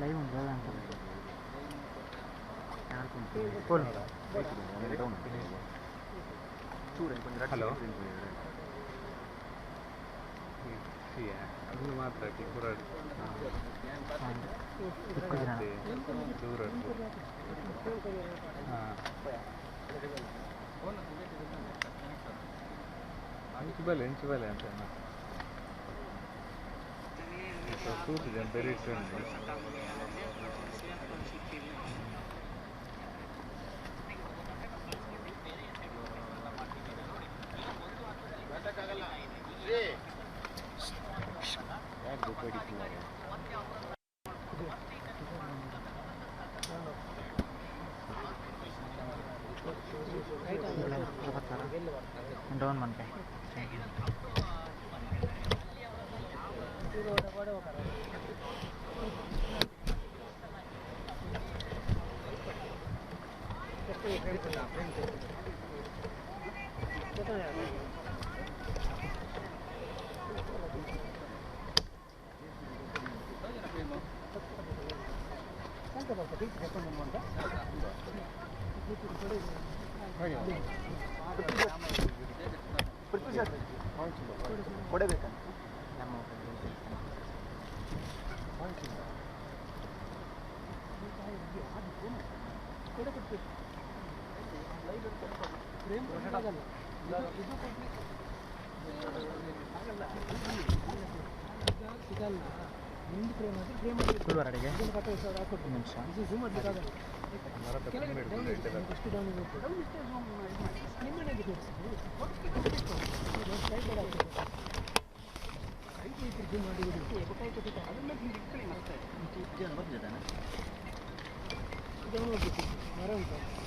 lấy một cái làm con Hello. Sì, eh, una matta che cura il dura Ah. Inci belle, inci belle, antenna. Тут Дембеле Сенбель. Down one guy. ಕೊಡಬೇಕಂತ ನಮ್ಮ frame ಇದು ಕೊಡ್ಲಿಕ್ಕೆ frame frame ಮಾಡಬೇಕಾಗಲ್ಲ down ಇರುತ್ತೆ ಮನೆಗೆ ಮಾಡಿ ಅದನ್ನ ಹಿಂಗೆ ಇಟ್ಕೊಳ್ಳಿ ಮತ್ತೆ ಇದು Marunto.